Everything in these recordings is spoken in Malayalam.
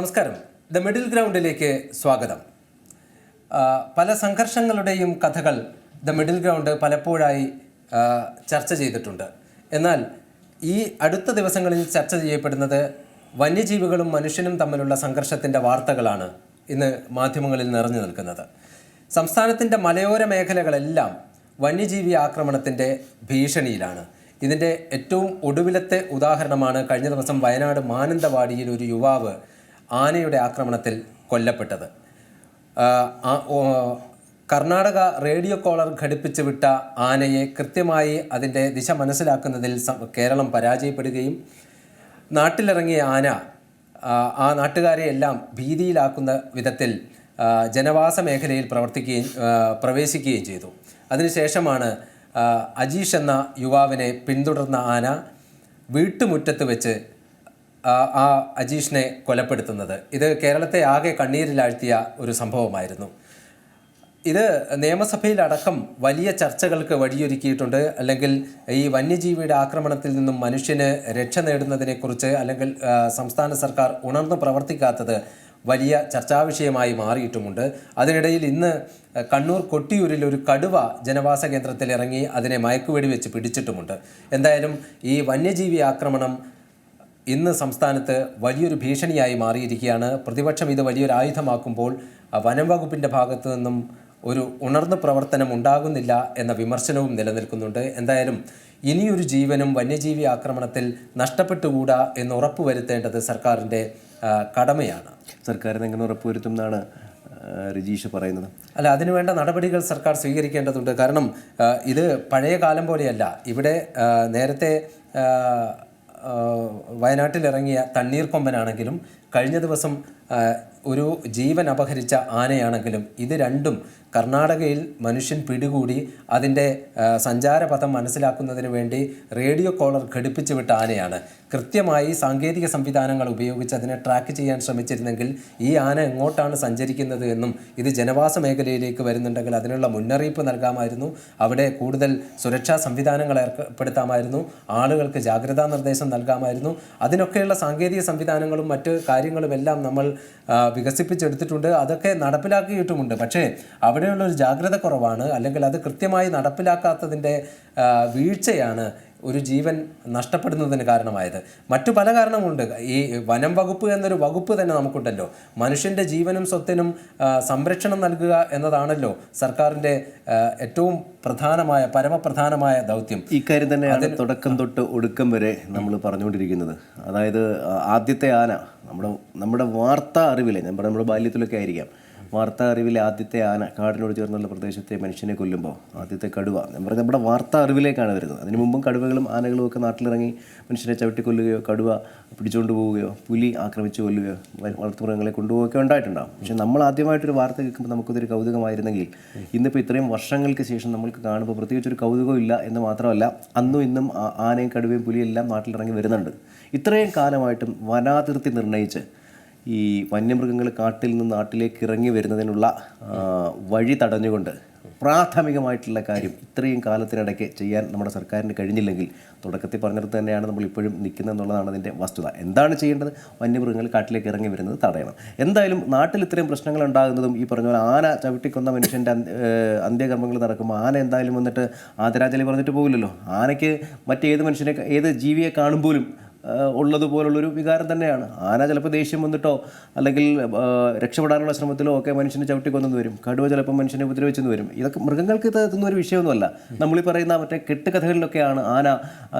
നമസ്കാരം. ദ മിഡിൽ ഗ്രൗണ്ടിലേക്ക് സ്വാഗതം. പല സംഘർഷങ്ങളുടെയും കഥകൾ ദ മിഡിൽ ഗ്രൗണ്ട് പലപ്പോഴായി ചർച്ച ചെയ്തിട്ടുണ്ട്. എന്നാൽ ഈ അടുത്ത ദിവസങ്ങളിൽ ചർച്ച ചെയ്യപ്പെടുന്നത് വന്യജീവികളും മനുഷ്യനും തമ്മിലുള്ള സംഘർഷത്തിന്റെ വാർത്തകളാണ് ഇന്ന് മാധ്യമങ്ങളിൽ നിറഞ്ഞു നിൽക്കുന്നത്. സംസ്ഥാനത്തിന്റെ മലയോര മേഖലകളെല്ലാം വന്യജീവി ആക്രമണത്തിന്റെ ഭീഷണിയിലാണ്. ഇതിന്റെ ഏറ്റവും ഒടുവിലത്തെ ഉദാഹരണമാണ് കഴിഞ്ഞ ദിവസം വയനാട് മാനന്തവാടിയിൽ ഒരു യുവാവ് ആനയുടെ ആക്രമണത്തിൽ കൊല്ലപ്പെട്ടത്. കർണാടക റേഡിയോ കോളർ ഘടിപ്പിച്ച് വിട്ട ആനയെ കൃത്യമായി അതിന്റെ ദിശ മനസ്സിലാക്കുന്നതിൽ കേരളം പരാജയപ്പെടുകയും നാട്ടിലിറങ്ങിയ ആന ആ, നാട്ടുകാരെ എല്ലാം ഭീതിയിലാക്കുന്ന വിധത്തിൽ ജനവാസ മേഖലയിൽ പ്രവർത്തിക്കുകയും പ്രവേശിക്കുകയും ചെയ്തു. അതിനുശേഷമാണ് അജീഷ് എന്ന യുവാവിനെ പിന്തുടർന്ന ആന വീട്ടുമുറ്റത്ത് വെച്ച് ആ അജീഷിനെ കൊലപ്പെടുത്തുന്നത്. ഇത് കേരളത്തെ ആകെ കണ്ണീരിലാഴ്ത്തിയ ഒരു സംഭവമായിരുന്നു. ഇത് നിയമസഭയിലടക്കം വലിയ ചർച്ചകൾക്ക് വഴിയൊരുക്കിയിട്ടുണ്ട്. അല്ലെങ്കിൽ ഈ വന്യജീവിയുടെ ആക്രമണത്തിൽ നിന്നും മനുഷ്യന് രക്ഷ നേടുന്നതിനെക്കുറിച്ച് അല്ലെങ്കിൽ സംസ്ഥാന സർക്കാർ ഉണർന്നു പ്രവർത്തിക്കാത്തത് വലിയ ചർച്ചാവിഷയമായി മാറിയിട്ടുമുണ്ട്. അതിനിടയിൽ ഇന്ന് കണ്ണൂർ കൊട്ടിയൂരിൽ ഒരു കടുവ ജനവാസ കേന്ദ്രത്തിൽ ഇറങ്ങി അതിനെ മയക്കുവെടി വെച്ച് പിടിച്ചിട്ടുമുണ്ട്. എന്തായാലും ഈ വന്യജീവി ആക്രമണം ഇന്ന് സംസ്ഥാനത്ത് വലിയൊരു ഭീഷണിയായി മാറിയിരിക്കുകയാണ്. പ്രതിപക്ഷം ഇത് വലിയൊരു ആയുധമാക്കുമ്പോൾ വനം വകുപ്പിന്റെ ഭാഗത്തു നിന്നും ഒരു ഉണർന്ന പ്രവർത്തനം ഉണ്ടാകുന്നില്ല എന്ന വിമർശനവും നിലനിൽക്കുന്നുണ്ട്. എന്തായാലും ഇനിയൊരു ജീവനും വന്യജീവി ആക്രമണത്തിൽ നഷ്ടപ്പെട്ടുകൂടാ എന്ന് ഉറപ്പുവരുത്തേണ്ടത് സർക്കാരിന്റെ കടമയാണ്. സർക്കാരിന് എങ്ങനെ ഉറപ്പുവരുത്തും എന്നാണ് ആ, രജീഷ് പറയുന്നത്. അല്ല അതിനുവേണ്ട നടപടികൾ സർക്കാർ സ്വീകരിക്കേണ്ടതുണ്ട്. കാരണം ഇത് പഴയ കാലം പോലെയല്ല. ഇവിടെ നേരത്തെ ആ, തണ്ണീർ വയനാട്ടിലിറങ്ങിയ തണ്ണീർക്കൊമ്പനാണെങ്കിലും കഴിഞ്ഞ ദിവസം ഒരു ജീവൻ അപഹരിച്ച ആനയാണെങ്കിലും ഇത് രണ്ടും കർണാടകയിൽ മനുഷ്യൻ പിടികൂടി അതിന്റെ സഞ്ചാരപഥം മനസ്സിലാക്കുന്നതിന് വേണ്ടി റേഡിയോ കോളർ ഘടിപ്പിച്ചു വിട്ട ആനയാണ്. കൃത്യമായി സാങ്കേതിക സംവിധാനങ്ങൾ ഉപയോഗിച്ച് അതിനെ ട്രാക്ക് ചെയ്യാൻ ശ്രമിച്ചിരുന്നെങ്കിൽ ഈ ആന എങ്ങോട്ടാണ് സഞ്ചരിക്കുന്നത് എന്നും ഇത് ജനവാസ മേഖലയിലേക്ക് വരുന്നുണ്ടെങ്കിൽ അതിനുള്ള മുന്നറിയിപ്പ് നൽകാമായിരുന്നു. അവിടെ കൂടുതൽ സുരക്ഷാ സംവിധാനങ്ങൾ ഏർപ്പെടുത്താമായിരുന്നു. ആളുകൾക്ക് ജാഗ്രതാ നിർദ്ദേശം നൽകാമായിരുന്നു. അതിനൊക്കെയുള്ള സാങ്കേതിക സംവിധാനങ്ങളും മറ്റ് കാര്യങ്ങളും എല്ലാം നമ്മൾ വികസിപ്പിച്ചെടുത്തിട്ടുണ്ട്. അതൊക്കെ നടപ്പിലാക്കിയിട്ടുമുണ്ട്. പക്ഷേ അവിടെയുള്ള ഒരു ജാഗ്രത കുറവാണ്. അല്ലെങ്കിൽ അത് കൃത്യമായി നടപ്പിലാക്കാത്തതിന്റെ വീഴ്ചയാണ് ഒരു ജീവൻ നഷ്ടപ്പെടുന്നതിന് കാരണമായത്. മറ്റു പല കാരണമുണ്ട് ഈ വനം വകുപ്പ് എന്നൊരു വകുപ്പ് തന്നെ നമുക്കുണ്ടല്ലോ. മനുഷ്യന്റെ ജീവനും സ്വത്തിനും സംരക്ഷണം നൽകുക എന്നതാണല്ലോ സർക്കാരിന്റെ ഏറ്റവും പ്രധാനമായ പരമപ്രധാനമായ ദൗത്യം. ഇക്കാര്യം തന്നെയാണ് തുടക്കം തൊട്ട് ഒടുക്കം വരെ നമ്മൾ പറഞ്ഞുകൊണ്ടിരിക്കുന്നത്. അതായത് ആദ്യത്തെ ആന നമ്മുടെ നമ്മുടെ വാർത്താ അറിവിലെ നമ്മുടെ നമ്മുടെ ബാല്യത്തിലൊക്കെ ആയിരിക്കാം. വാർത്താ അറിവിലെ ആദ്യത്തെ ആന കാടിനോട് ചേർന്നുള്ള പ്രദേശത്തെ മനുഷ്യനെ കൊല്ലുമ്പോൾ ആദ്യത്തെ കടുവ എന്ന് പറഞ്ഞ നമ്മുടെ വാർത്താ അറിവിലേക്കാണ് വരുന്നത്. അതിന് മുമ്പും കടുവകളും ആനകളും ഒക്കെ നാട്ടിലിറങ്ങി മനുഷ്യനെ ചവിട്ടിക്കൊല്ലുകയോ കടുവ പിടിച്ചുകൊണ്ട് പോവുകയോ പുലി ആക്രമിച്ച് കൊല്ലുകയോ വളർത്തു വളർത്തുമൃഗങ്ങളെ കൊണ്ടുപോവുകയൊക്കെ ഉണ്ടായിട്ടുണ്ടാവും. പക്ഷെ നമ്മൾ ആദ്യമായിട്ടൊരു വാർത്ത കേൾക്കുമ്പോൾ നമുക്കതൊരു കൗതുകമായിരുന്നെങ്കിൽ ഇന്നിപ്പോൾ ഇത്രയും വർഷങ്ങൾക്ക് ശേഷം നമ്മൾക്ക് കാണുമ്പോൾ പ്രത്യേകിച്ച് ഒരു കൗതുകം ഇല്ല എന്ന് മാത്രമല്ല അന്നും ഇന്നും ആനയും കടുവയും പുലിയെല്ലാം നാട്ടിലിറങ്ങി വരുന്നുണ്ട്. ഇത്രയും കാലമായിട്ടും വനാതിർത്തി നിർണയിച്ച് ഈ വന്യമൃഗങ്ങൾ കാട്ടിൽ നിന്ന് നാട്ടിലേക്ക് ഇറങ്ങി വരുന്നതിനുള്ള വഴി തടഞ്ഞുകൊണ്ട് പ്രാഥമികമായിട്ടുള്ള കാര്യം ഇത്രയും കാലത്തിനിടയ്ക്ക് ചെയ്യാൻ നമ്മുടെ സർക്കാരിന് കഴിഞ്ഞില്ലെങ്കിൽ തുടക്കത്തിൽ പറഞ്ഞിടത്ത് തന്നെയാണ് നമ്മൾ ഇപ്പോഴും നിൽക്കുന്നത് എന്നുള്ളതാണ് അതിന്റെ വസ്തുത. എന്താണ് ചെയ്യേണ്ടത്? വന്യമൃഗങ്ങൾ കാട്ടിലേക്ക് ഇറങ്ങി വരുന്നത് തടയണം. എന്തായാലും നാട്ടിൽ ഇത്രയും പ്രശ്നങ്ങൾ ഉണ്ടാകുന്നതും ഈ പറഞ്ഞ പോലെ ആന ചവിട്ടിക്കൊന്ന മനുഷ്യന്റെ അന്ത്യ- അന്ത്യകർമ്മങ്ങൾ നടക്കുമ്പോൾ ആന എന്തായാലും വന്നിട്ട് ആദരാജലി പറഞ്ഞിട്ട് പോകില്ലല്ലോ. ആനയ്ക്ക് മറ്റേത് മനുഷ്യനെ ഏത് ജീവിയെ കാണുമ്പോഴും ഉള്ളതുപോലുള്ളൊരു വികാരം തന്നെയാണ്. ആന ചിലപ്പോൾ ദേഷ്യം വന്നിട്ടോ അല്ലെങ്കിൽ രക്ഷപ്പെടാനുള്ള ശ്രമത്തിലോ ഒക്കെ മനുഷ്യനെ ചവിട്ടിക്കൊന്നു വരും. കടുവ ചിലപ്പോൾ മനുഷ്യനെ ഉപദ്രവിച്ചെന്ന് വരും. ഇതൊക്കെ മൃഗങ്ങൾക്ക് ഇത് ഇതൊന്നും ഒരു വിഷയമൊന്നുമല്ല. നമ്മൾ ഈ പറയുന്ന മറ്റേ കെട്ടുകഥകളിലൊക്കെയാണ് ആന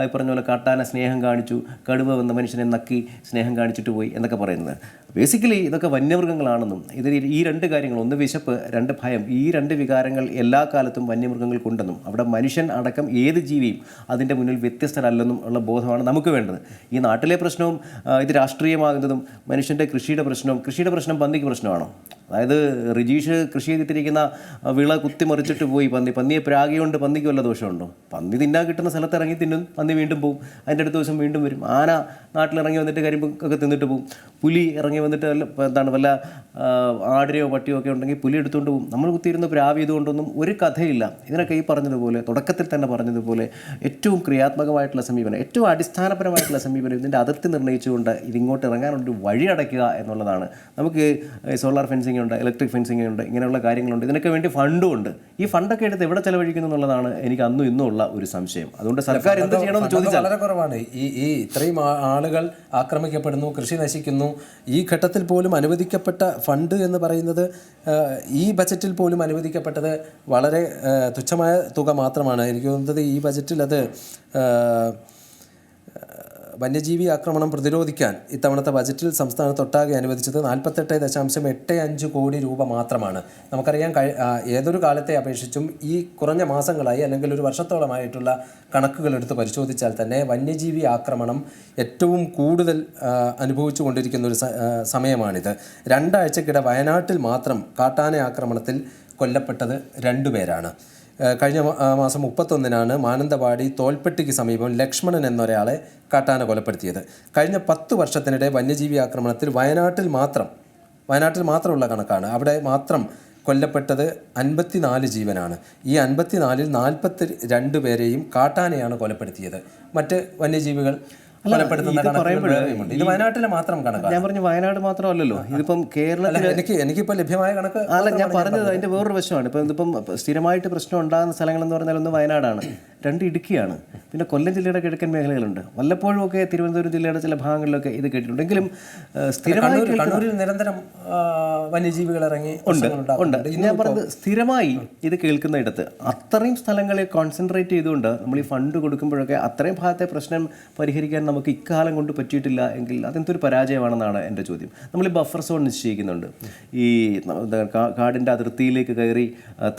ഈ പറഞ്ഞ പോലെ കാട്ടാന സ്നേഹം കാണിച്ചു കടുവ വന്ന മനുഷ്യനെ നക്കി സ്നേഹം കാണിച്ചിട്ട് പോയി എന്നൊക്കെ പറയുന്നത്. ബേസിക്കലി ഇതൊക്കെ വന്യമൃഗങ്ങളാണെന്നും ഇതിൽ ഈ രണ്ട് കാര്യങ്ങൾ ഒന്ന് വിശപ്പ് രണ്ട് ഭയം ഈ രണ്ട് വികാരങ്ങൾ എല്ലാ കാലത്തും വന്യമൃഗങ്ങൾക്കുണ്ടെന്നും അവിടെ മനുഷ്യൻ അടക്കം ഏത് ജീവിയും അതിന്റെ മുന്നിൽ വ്യത്യസ്തരല്ലെന്നും ഉള്ള ബോധമാണ് നമുക്ക് വേണ്ടത്. ഈ നാട്ടിലെ പ്രശ്നവും ഇത് രാഷ്ട്രീയമാകുന്നതും മനുഷ്യന്റെ കൃഷിയുടെ പ്രശ്നവും കൃഷിയുടെ പ്രശ്നം പന്നിക്ക് പ്രശ്നമാണോ? അതായത് റിജീഷ് കൃഷി ചെയ്തിട്ടിരിക്കുന്ന വിള കുത്തിമറിച്ചിട്ട് പോയി പന്നി പന്നിയെ പ്രാഗിയുണ്ട് പന്നിക്ക് വല്ല ദോഷമുണ്ടോ? പന്നി തിന്നാൻ കിട്ടുന്ന സ്ഥലത്ത് ഇറങ്ങി തിന്നും പന്നി വീണ്ടും പോകും അതിന്റെ അടുത്ത ദിവസം വീണ്ടും വരും. ആന നാട്ടിലിറങ്ങി വന്നിട്ട് കരിമ്പ് ഒക്കെ തിന്നിട്ട് പോകും പുലി ഇറങ്ങി വന്നിട്ട് വല്ല എന്താണ് വല്ല ആടിനെയോ പട്ടിയോ ഒക്കെ ഉണ്ടെങ്കിൽ പുലി എടുത്തുകൊണ്ട് പോകും നമ്മൾ കുത്തിയിരുന്ന പ്രാവ് ഇതുകൊണ്ടൊന്നും ഒരു കഥയില്ല. ഇതിനൊക്കെ ഈ പറഞ്ഞതുപോലെ തുടക്കത്തിൽ തന്നെ പറഞ്ഞതുപോലെ ഏറ്റവും ക്രിയാത്മകമായിട്ടുള്ള സമീപനം ഏറ്റവും അടിസ്ഥാനപരമായിട്ടുള്ള സമീപനം സമീപനം ഇതിന്റെ അതിർത്തി നിർണയിച്ചുകൊണ്ട് ഇതിങ്ങോട്ട് ഇറങ്ങാനൊരു വഴി അടയ്ക്കുക എന്നുള്ളതാണ്. നമുക്ക് സോളാർ ഫെൻസിംഗ് ഉണ്ട് ഇലക്ട്രിക് ഫെൻസിംഗ് ഉണ്ട് ഇങ്ങനെയുള്ള കാര്യങ്ങളുണ്ട്. ഇതിനൊക്കെ വേണ്ടി ഫണ്ടും ഉണ്ട്. ഈ ഫണ്ടൊക്കെ എടുത്ത് എവിടെ ചെലവഴിക്കുന്നു എന്നുള്ളതാണ് എനിക്ക് അന്നും ഇന്നും ഉള്ള ഒരു സംശയം. അതുകൊണ്ട് സർക്കാർ എന്ത് ചെയ്യണമെന്ന് ചോദിച്ചാൽ വളരെ കുറവാണ്. ഈ ഈ ഇത്രയും ആളുകൾ ആക്രമിക്കപ്പെടുന്നു കൃഷി നശിക്കുന്നു. ഈ ഘട്ടത്തിൽ പോലും അനുവദിക്കപ്പെട്ട ഫണ്ട് എന്ന് പറയുന്നത് ഈ ബജറ്റിൽ പോലും അനുവദിക്കപ്പെട്ടത് വളരെ തുച്ഛമായ തുക മാത്രമാണ്. എനിക്ക് തോന്നുന്നത് ഈ ബജറ്റിൽ അത് വന്യജീവി ആക്രമണം പ്രതിരോധിക്കാൻ ഇത്തവണത്തെ ബജറ്റിൽ സംസ്ഥാനത്തൊട്ടാകെ അനുവദിച്ചത് നാൽപ്പത്തെട്ട് ദശാംശം എട്ട് അഞ്ച് കോടി രൂപ മാത്രമാണ്. നമുക്കറിയാം കഴി ഏതൊരു കാലത്തെ അപേക്ഷിച്ചും ഈ കുറഞ്ഞ മാസങ്ങളായി അല്ലെങ്കിൽ ഒരു വർഷത്തോളമായിട്ടുള്ള കണക്കുകൾ എടുത്ത് പരിശോധിച്ചാൽ തന്നെ വന്യജീവി ആക്രമണം ഏറ്റവും കൂടുതൽ അനുഭവിച്ചു കൊണ്ടിരിക്കുന്ന ഒരു സമയമാണിത്. രണ്ടാഴ്ചക്കിടെ വയനാട്ടിൽ മാത്രം കാട്ടാന ആക്രമണത്തിൽ കൊല്ലപ്പെട്ടത് രണ്ടുപേരാണ് കഴിഞ്ഞ മാസം മുപ്പത്തൊന്നിനാണ് മാനന്തവാടി തോൽപ്പെട്ടിക്ക് സമീപം ലക്ഷ്മണൻ എന്നൊരാളെ കാട്ടാന കൊലപ്പെടുത്തിയത്. കഴിഞ്ഞ പത്ത് വർഷത്തിനിടെ വന്യജീവി ആക്രമണത്തിൽ വയനാട്ടിൽ മാത്രം വയനാട്ടിൽ മാത്രമുള്ള കണക്കാണ്. അവിടെ മാത്രം കൊല്ലപ്പെട്ടത് അൻപത്തിനാല് ജീവനാണ്. ഈ അൻപത്തിനാലിൽ നാൽപ്പത്തി രണ്ട് പേരെയും കാട്ടാനയാണ് കൊലപ്പെടുത്തിയത്. മറ്റ് വന്യജീവികൾ കൊലപ്പെടുത്തുന്ന ഇത് വയനാട്ടിലെ മാത്രം കണക്കാണ് ഞാൻ പറഞ്ഞു വയനാട് മാത്രമല്ലല്ലോ. ഇതിപ്പം കേരളത്തിൽ എനിക്ക് എനിക്ക് എനിക്കിപ്പോൾ ലഭ്യമായ കണക്ക് അല്ല ഞാൻ പറഞ്ഞത് അതിന്റെ വേറൊരു വശമാണ്. ഇപ്പം ഇതിപ്പം സ്ഥിരമായിട്ട് പ്രശ്നം ഉണ്ടാകുന്ന സ്ഥലങ്ങൾ എന്ന് പറഞ്ഞാൽ ഒന്ന് വയനാടാണ്. രണ്ട് ഇടുക്കിയാണ്. പിന്നെ കൊല്ലം ജില്ലയുടെ കിഴക്കൻ മേഖലകളുണ്ട്. വല്ലപ്പോഴും ഒക്കെ തിരുവനന്തപുരം ജില്ലയുടെ ചില ഭാഗങ്ങളിലൊക്കെ ഇത് കേട്ടിട്ടുണ്ട്. എങ്കിലും ഏഹ്, സ്ഥിരമായി കണ്ണൂരിൽ നിരന്തരം വന്യജീവികൾ ഇറങ്ങി ഉണ്ട് ഉണ്ട്. ഞാൻ പറഞ്ഞത് സ്ഥിരമായി ഇത് കേൾക്കുന്ന ഇടത്ത്. അത്രയും സ്ഥലങ്ങളെ കോൺസെൻട്രേറ്റ് ചെയ്തുകൊണ്ട് നമ്മൾ ഈ ഫണ്ട് കൊടുക്കുമ്പോഴൊക്കെ അത്രയും ഭാഗത്തെ പ്രശ്നം പരിഹരിക്കാൻ നമുക്ക് ഇക്കാലം കൊണ്ട് പറ്റിയിട്ടില്ല എങ്കിൽ അതെന്തൊരു പരാജയമാണെന്നാണ് എന്റെ ചോദ്യം. നമ്മൾ ഈ ബഫർ സോൺ നിശ്ചയിക്കുന്നുണ്ട്. ഈ കാടിന്റെ അതിർത്തിയിലേക്ക് കയറി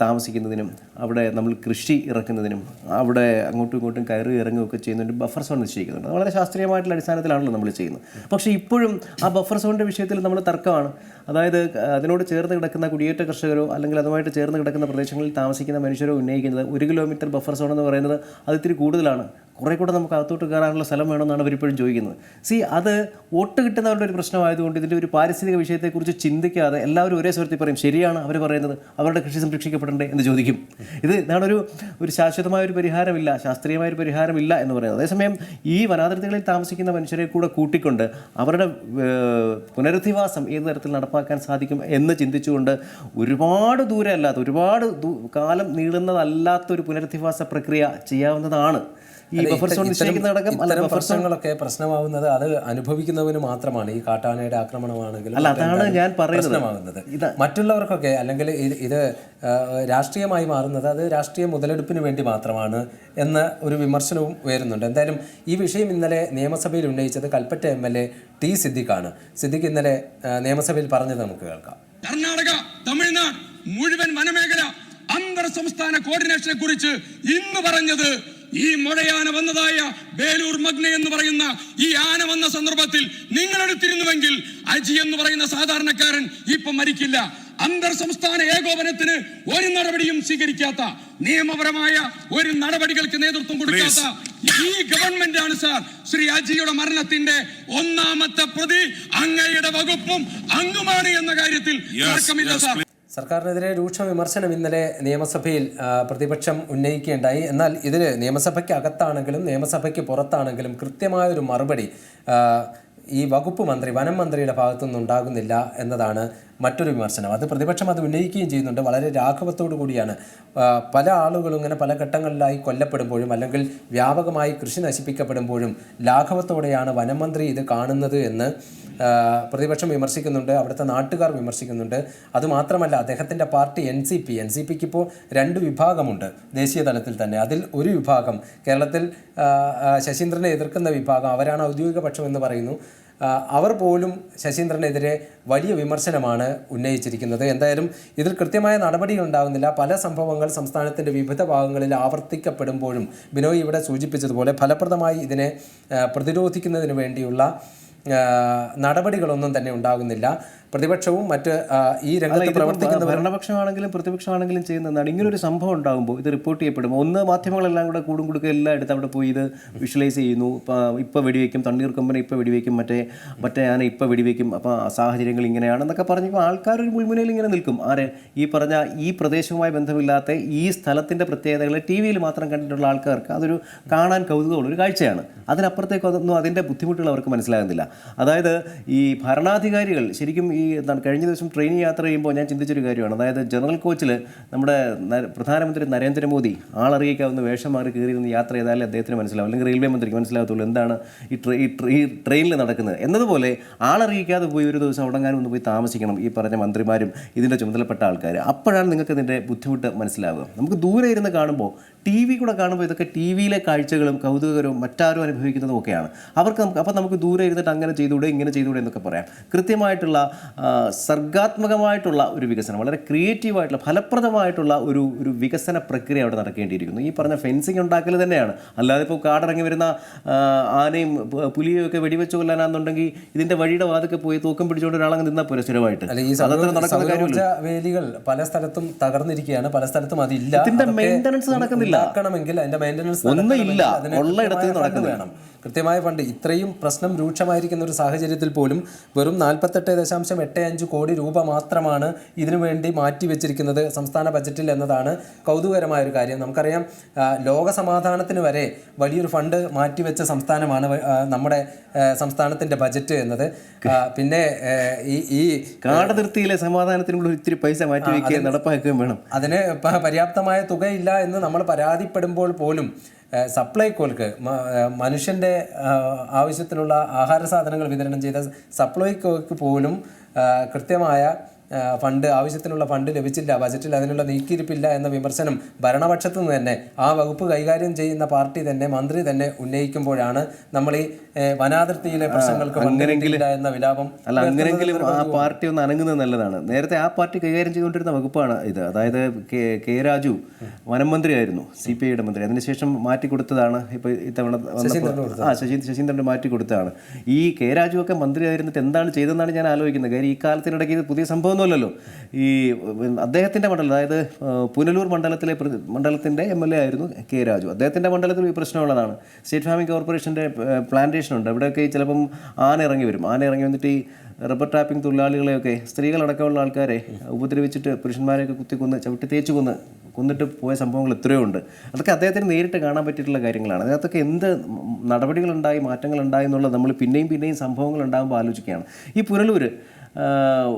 താമസിക്കുന്നതിനും അവിടെ നമ്മൾ കൃഷി ഇറക്കുന്നതിനും അവിടെ അങ്ങോട്ടും ഇങ്ങോട്ടും കയറി ഇറങ്ങുകയൊക്കെ ചെയ്യുന്നുണ്ട് ബഫർ സോൺ നിശ്ചയിക്കുന്നുണ്ട്. വളരെ ശാസ്ത്രീയമായിട്ടുള്ള അടിസ്ഥാനത്തിലാണല്ലോ നമ്മൾ ചെയ്യുന്നത്. പക്ഷേ ഇപ്പോഴും ആ ബഫർ സോണിന്റെ വിഷയത്തിൽ നമ്മൾ തർക്കമാണ്. അതായത് അതിനോട് ചേർന്ന് കിടക്കുന്ന കുടിയേറ്റ കർഷകരോ അല്ലെങ്കിൽ അതുമായിട്ട് ചേർന്ന് കിടക്കുന്ന പ്രദേശങ്ങളിൽ താമസിക്കുന്ന മനുഷ്യരോ ഉന്നയിക്കുന്നത് ഒരു കിലോമീറ്റർ ബഫർ സോൺ എന്ന് പറയുന്നത് അത് ഇത്തിരി കൂടുതലാണ്. കുറേ കൂടെ നമുക്ക് അകത്തോട്ട് കയറാനുള്ള സ്ഥലം വേണമെന്നാണ് അവരിപ്പോഴും ചോദിക്കുന്നത്. സി അത് വോട്ട് കിട്ടുന്നവരുടെ ഒരു പ്രശ്നമായതുകൊണ്ട് ഇതിന്റെ ഒരു പാരിസ്ഥിതിക വിഷയത്തെക്കുറിച്ച് ചിന്തിക്കാതെ എല്ലാവരും ഒരേ സ്വരത്തിൽ പറയും ശരിയാണ് അവർ പറയുന്നത് അവരുടെ കൃഷി സംരക്ഷിക്കപ്പെടണ്ടേ എന്ന് ചോദിക്കും. ഇത് ഇതാണ് ഒരു ഒരു ശാശ്വതമായ ഒരു പരിഹാരമില്ല ശാസ്ത്രീയമായ ഒരു പരിഹാരമില്ല എന്ന് പറയുന്നത്. അതേസമയം ഈ വനാതിർത്തികളിൽ താമസിക്കുന്ന മനുഷ്യരെ കൂടെ കൂട്ടിക്കൊണ്ട് അവരുടെ പുനരധിവാസം ഏത് തരത്തിൽ നടപ്പാക്കാൻ സാധിക്കും എന്ന് ചിന്തിച്ചുകൊണ്ട് ഒരുപാട് ദൂരമല്ലാത്ത ഒരുപാട് കാലം നീളുന്നതല്ലാത്ത ഒരു പുനരധിവാസ പ്രക്രിയ ചെയ്യാവുന്നതാണ്. ഈ ബഫർ സോൺ നിശ്ചയിക്കുന്നതടക്കം ബഫർ പ്രശ്നമാവുന്നത് അത് അനുഭവിക്കുന്നവന് മാത്രമാണ്. ഈ കാട്ടാനയുടെ ആക്രമണമാണെങ്കിലും അല്ല, അതാണ് ഞാൻ പറയുന്നത്. പ്രശ്നമാകുന്നത്. മറ്റുള്ളവർക്കൊക്കെ അല്ലെങ്കിൽ ഇത് രാഷ്ട്രീയമായി മാറുന്നത് അത് രാഷ്ട്രീയ മുതലെടുപ്പിന് വേണ്ടി മാത്രമാണ് എന്ന ഒരു വിമർശനവും ഉയരുന്നുണ്ട്. എന്തായാലും ഈ വിഷയം ഇന്നലെ നിയമസഭയിൽ ഉന്നയിച്ചത് Kalpetta M L A T സിദ്ദിഖാണ്. Siddique ഇന്നലെ നിയമസഭയിൽ പറഞ്ഞത് നമുക്ക് കേൾക്കാം. കർണാടക തമിഴ്നാട് മുഴുവൻ വനമേഖല അന്തർ സംസ്ഥാന കോർഡിനേഷനെ കുറിച്ച് ഇന്ന് പറഞ്ഞത് ഈ മുഴയാന വന്നതായ ബേലൂർ മഗ്ന എന്ന് പറയുന്ന ഈ ആന വന്ന സന്ദർഭത്തിൽ നിങ്ങൾ എടുത്തിരുന്നുവെങ്കിൽ അജി എന്ന് പറയുന്ന സാധാരണക്കാരൻ ഇപ്പൊ മരിക്കില്ല. അന്തർ സംസ്ഥാന ഏകോപനത്തിന് ഒരു നടപടിയും സ്വീകരിക്കാത്ത നിയമപരമായ ഒരു നടപടികൾക്ക് നേതൃത്വം കൊടുക്കാത്ത ഈ ഗവൺമെന്റ് ആണ് സാർ ശ്രീ അജിയുടെ മരണത്തിന്റെ ഒന്നാമത്തെ പ്രതി അങ്ങയുടെ വകുപ്പും അങ്ങുമാണ് എന്ന കാര്യത്തിൽ തർക്കമില്ല സാർ. സർക്കാരിനെതിരെ രൂക്ഷ വിമർശനം ഇന്നലെ നിയമസഭയിൽ പ്രതിപക്ഷം ഉന്നയിക്കുകയുണ്ടായി. എന്നാൽ ഇതിന് നിയമസഭയ്ക്ക് അകത്താണെങ്കിലും നിയമസഭയ്ക്ക് പുറത്താണെങ്കിലും കൃത്യമായൊരു മറുപടി ഈ വകുപ്പ് മന്ത്രി വനം മന്ത്രിയുടെ ഭാഗത്തുനിന്ന് ഉണ്ടാകുന്നില്ല എന്നതാണ് മറ്റൊരു വിമർശനം. അത് പ്രതിപക്ഷം അത് ഉന്നയിക്കുകയും ചെയ്യുന്നുണ്ട്. വളരെ രാഘവത്തോടു കൂടിയാണ്. പല ആളുകളും ഇങ്ങനെ പല ഘട്ടങ്ങളിലായി കൊല്ലപ്പെടുമ്പോഴും അല്ലെങ്കിൽ വ്യാപകമായി കൃഷി നശിപ്പിക്കപ്പെടുമ്പോഴും ലാഘവത്തോടെയാണ് വനം മന്ത്രി ഇത് കാണുന്നത് എന്ന് പ്രതിപക്ഷം വിമർശിക്കുന്നുണ്ട് അവിടുത്തെ നാട്ടുകാർ വിമർശിക്കുന്നുണ്ട്. അതുമാത്രമല്ല അദ്ദേഹത്തിന്റെ party N C P N C പിക്ക് ഇപ്പോൾ രണ്ട് വിഭാഗമുണ്ട് ദേശീയ തലത്തിൽ തന്നെ. അതിൽ ഒരു വിഭാഗം കേരളത്തിൽ ശശീന്ദ്രനെ എതിർക്കുന്ന വിഭാഗം അവരാണ് ഔദ്യോഗിക പക്ഷം എന്ന് പറയുന്നു. അവർ പോലും ശശീന്ദ്രനെതിരെ വലിയ വിമർശനമാണ് ഉന്നയിച്ചിരിക്കുന്നത്. എന്തായാലും ഇതിൽ കൃത്യമായ നടപടികൾ ഉണ്ടാകുന്നില്ല പല സംഭവങ്ങൾ സംസ്ഥാനത്തിന്റെ വിവിധ ഭാഗങ്ങളിൽ ആവർത്തിക്കപ്പെടുമ്പോഴും ബിനോയ് ഇവിടെ സൂചിപ്പിച്ചതുപോലെ ഫലപ്രദമായി ഇതിനെ പ്രതിരോധിക്കുന്നതിന് വേണ്ടിയുള്ള നടപടികളൊന്നും തന്നെ ഉണ്ടാകുന്നില്ല. പ്രതിപക്ഷവും മറ്റ് ഈ രംഗത്ത് പ്രവർത്തിക്കുന്ന ഭരണപക്ഷമാണെങ്കിലും പ്രതിപക്ഷമാണെങ്കിലും ചെയ്യുന്നതാണ് ഇങ്ങനെ ഒരു സംഭവം ഉണ്ടാകുമ്പോൾ ഇത് റിപ്പോർട്ട് ചെയ്യപ്പെടും. ഒന്ന് മാധ്യമങ്ങളെല്ലാം കൂടെ കൂടും കൊടുക്കുക എല്ലാം എടുത്ത് അവിടെ പോയി ഇത് വിഷ്വലൈസ് ചെയ്യുന്നു. ഇപ്പോൾ വെടിവെക്കും തണ്ണീർ കമ്പനി ഇപ്പോൾ വെടിവെക്കും മറ്റേ മറ്റേ ആന ഇപ്പോൾ വെടിവെക്കും. അപ്പോൾ സാഹചര്യങ്ങൾ ഇങ്ങനെയാണെന്നൊക്കെ പറഞ്ഞപ്പോൾ ആൾക്കാർ ഒരു മുൾമുനയിൽ ഇങ്ങനെ നിൽക്കും. ആരെ? ഈ പറഞ്ഞ ഈ പ്രദേശവുമായി ബന്ധമില്ലാത്ത ഈ സ്ഥലത്തിന്റെ പ്രത്യേകതകൾ ടി വിയിൽ മാത്രം കണ്ടിട്ടുള്ള ആൾക്കാർക്ക് അതൊരു കാണാൻ കൗതുകമുള്ള ഒരു കാഴ്ചയാണ്. അതിനപ്പുറത്തേക്ക് അതൊന്നും അതിന്റെ ബുദ്ധിമുട്ടുകൾ അവർക്ക് മനസ്സിലാകുന്നില്ല. അതായത് ഈ ഭരണാധികാരികൾ ശരിക്കും ഈ എന്താണ് കഴിഞ്ഞ ദിവസം ട്രെയിൻ യാത്ര ചെയ്യുമ്പോൾ ഞാൻ ചിന്തിച്ചൊരു കാര്യമാണ്. അതായത് ജനറൽ കോച്ചിൽ നമ്മുടെ പ്രധാനമന്ത്രി നരേന്ദ്രമോദി ആളറിയിക്കാവുന്ന വേഷം മാറി കയറിയിരുന്ന് യാത്ര ചെയ്താലേ അദ്ദേഹത്തിന് മനസ്സിലാവും. അല്ലെങ്കിൽ റെയിൽവേ മന്ത്രിക്ക് മനസ്സിലാകത്തുള്ളൂ എന്താണ് ഈ ഈ ട്രെയിനിൽ നടക്കുന്നത്. എന്നതുപോലെ ആളറിയിക്കാതെ പോയി ഒരു ദിവസം അവിടെങ്ങാനും ഒന്ന് പോയി താമസിക്കണം ഈ പറഞ്ഞ മന്ത്രിമാരും ഇതിന്റെ ചുമതലപ്പെട്ട ആൾക്കാർ അപ്പോഴാണ് നിങ്ങൾക്ക് ഇതിന്റെ ബുദ്ധിമുട്ട് മനസ്സിലാവുക. നമുക്ക് ദൂരെ ഇരുന്ന് കാണുമ്പോൾ ടി വി കൂടെ കാണുമ്പോൾ ഇതൊക്കെ ടി വിയിലെ കാഴ്ചകളും കൗതുകകരവും മറ്റാരും അനുഭവിക്കുന്നതും ഒക്കെയാണ് അവർക്ക് നമുക്ക് അപ്പോൾ നമുക്ക് ദൂരെ ഇരുന്നിട്ട് അങ്ങനെ ചെയ്തുകൂടെ ഇങ്ങനെ ചെയ്തുകൂടെ എന്നൊക്കെ പറയാം. കൃത്യമായിട്ടുള്ള സർഗാത്മകമായിട്ടുള്ള ഒരു വികസനം വളരെ ക്രിയേറ്റീവായിട്ടുള്ള ഫലപ്രദമായിട്ടുള്ള ഒരു ഒരു വികസന പ്രക്രിയ അവിടെ നടക്കേണ്ടിയിരിക്കുന്നു ഈ പറഞ്ഞ ഫെൻസിങ് ഉണ്ടാക്കൽ തന്നെയാണ് അല്ലാതെ ഇപ്പോൾ കാടിറങ്ങി വരുന്ന ആനയും പുലിയും ഒക്കെ വെടിവെച്ച് കൊല്ലാനാണെന്നുണ്ടെങ്കിൽ ഇതിന്റെ വഴിയുടെ വാതൊക്കെ പോയി തൂക്കം പിടിച്ചുകൊണ്ട് ഒരാളങ്ങ് നിന്നാൽ പോലെ സ്ഥിരമായിട്ട് വേലികൾ പല സ്ഥലത്തും തകർന്നിരിക്കുകയാണ് പല സ്ഥലത്തും അതില്ല ഇതിന്റെ മെയിന്റനൻസ് നടക്കുന്നില്ല. അതിന്റെ മെയിന്റനൻസ് ഒന്നും ഇല്ല. ഉള്ളയിടത്ത് നടക്കുന്നില്ല. വേണം കൃത്യമായ ഫണ്ട്. ഇത്രയും പ്രശ്നം രൂക്ഷമായിരിക്കുന്ന ഒരു സാഹചര്യത്തിൽ പോലും വെറും നാൽപ്പത്തെട്ട് ദശാംശം എട്ട് അഞ്ച് കോടി രൂപ മാത്രമാണ് ഇതിനുവേണ്ടി മാറ്റിവെച്ചിരിക്കുന്നത് മാറ്റി വെച്ചിരിക്കുന്നത് സംസ്ഥാന ബജറ്റിൽ എന്നതാണ് കൗതുകകരമായ ഒരു കാര്യം. നമുക്കറിയാം ലോക സമാധാനത്തിന് വരെ വലിയൊരു ഫണ്ട് മാറ്റിവെച്ച സംസ്ഥാനമാണ് നമ്മുടെ സംസ്ഥാനത്തിന്റെ ബജറ്റ് എന്നത്. പിന്നെ ഈ ഈ കാടതിർത്തിയിലെ സമാധാനത്തിനുള്ള ഇത്തിരി പൈസ മാറ്റി നടപ്പാക്കുകയും വേണം. അതിന് പര്യാപ്തമായ തുകയില്ല എന്ന് നമ്മൾ പരാതിപ്പെടുമ്പോൾ പോലും ഏഹ്, മനുഷ്യന്റെ ആവശ്യത്തിലുള്ള ആഹാര സാധനങ്ങൾ വിതരണം ചെയ്ത സപ്ലൈകോക്ക് പോലും കൃത്യമായ ഫണ്ട് ആവശ്യത്തിനുള്ള ഫണ്ട് ലഭിച്ചില്ല ബജറ്റിൽ അതിനുള്ള നീക്കിയിരിപ്പില്ല എന്ന വിമർശനം ഭരണപക്ഷത്തു നിന്ന് തന്നെ ആ വകുപ്പ് കൈകാര്യം ചെയ്യുന്ന പാർട്ടി തന്നെ മന്ത്രി തന്നെ ഉന്നയിക്കുമ്പോഴാണ് നമ്മൾ ഈ വനാതിർത്തിയിലെ പ്രശ്നങ്ങൾക്ക് എന്ന വിലാപം അല്ല അങ്ങനെങ്കിലും ആ പാർട്ടി ഒന്ന് അനങ്ങുന്നത് നല്ലതാണ്. നേരത്തെ ആ പാർട്ടി കൈകാര്യം ചെയ്തുകൊണ്ടിരുന്ന വകുപ്പാണ് ഇത്. അതായത് കെ കെ രാജു വനം മന്ത്രിയായിരുന്നു സി പി ഐയുടെ മന്ത്രി. അതിനുശേഷം മാറ്റി കൊടുത്തതാണ് ഇപ്പോൾ ഇത്തവണ ആ ശശി മാറ്റി കൊടുത്തതാണ്. ഈ കെ രാജു ഒക്കെ മന്ത്രിയായിരുന്നിട്ട് എന്താണ് ചെയ്തതെന്നാണ് ഞാൻ ആലോചിക്കുന്നത്. കാര്യം ഈ കാലത്തിനിടയ്ക്ക് ഇത് പുതിയ സംഭവമൊന്നുമല്ലല്ലോ ഈ അദ്ദേഹത്തിന്റെ മണ്ഡലം അതായത് പുനലൂർ മണ്ഡലത്തിലെ മണ്ഡലത്തിന്റെ എം എൽ എ ആയിരുന്നു കെ രാജു. അദ്ദേഹത്തിന്റെ മണ്ഡലത്തിൽ ഈ പ്രശ്നമുള്ളതാണ്. സ്റ്റേറ്റ് ഫാമിംഗ് കോർപ്പറേഷന്റെ പ്ലാന്റേഷൻ ഉണ്ട്. അവിടെയൊക്കെ ചിലപ്പം ആന ഇറങ്ങി വരും. ആന ഇറങ്ങി വന്നിട്ട് ഈ റബ്ബർ ട്രാപ്പിംഗ് തൊഴിലാളികളെയൊക്കെ സ്ത്രീകളടക്കമുള്ള ആൾക്കാരെ ഉപദ്രവിച്ചിട്ട് പുരുഷന്മാരെയൊക്കെ കുത്തി കൊന്ന് ചവിട്ടി തേച്ച് കൊന്ന് കൊന്നിട്ട് പോയ സംഭവങ്ങൾ എത്രയോ ഉണ്ട്. അതൊക്കെ അദ്ദേഹത്തിന് നേരിട്ട് കാണാൻ പറ്റിയിട്ടുള്ള കാര്യങ്ങളാണ്. അതിനകത്തൊക്കെ എന്ത് നടപടികളുണ്ടായി മാറ്റങ്ങളുണ്ടായി എന്നുള്ളത് നമ്മൾ പിന്നെയും പിന്നെയും സംഭവങ്ങൾ ഉണ്ടാകുമ്പോൾ ആലോചിക്കുകയാണ്. ഈ പുനലൂർ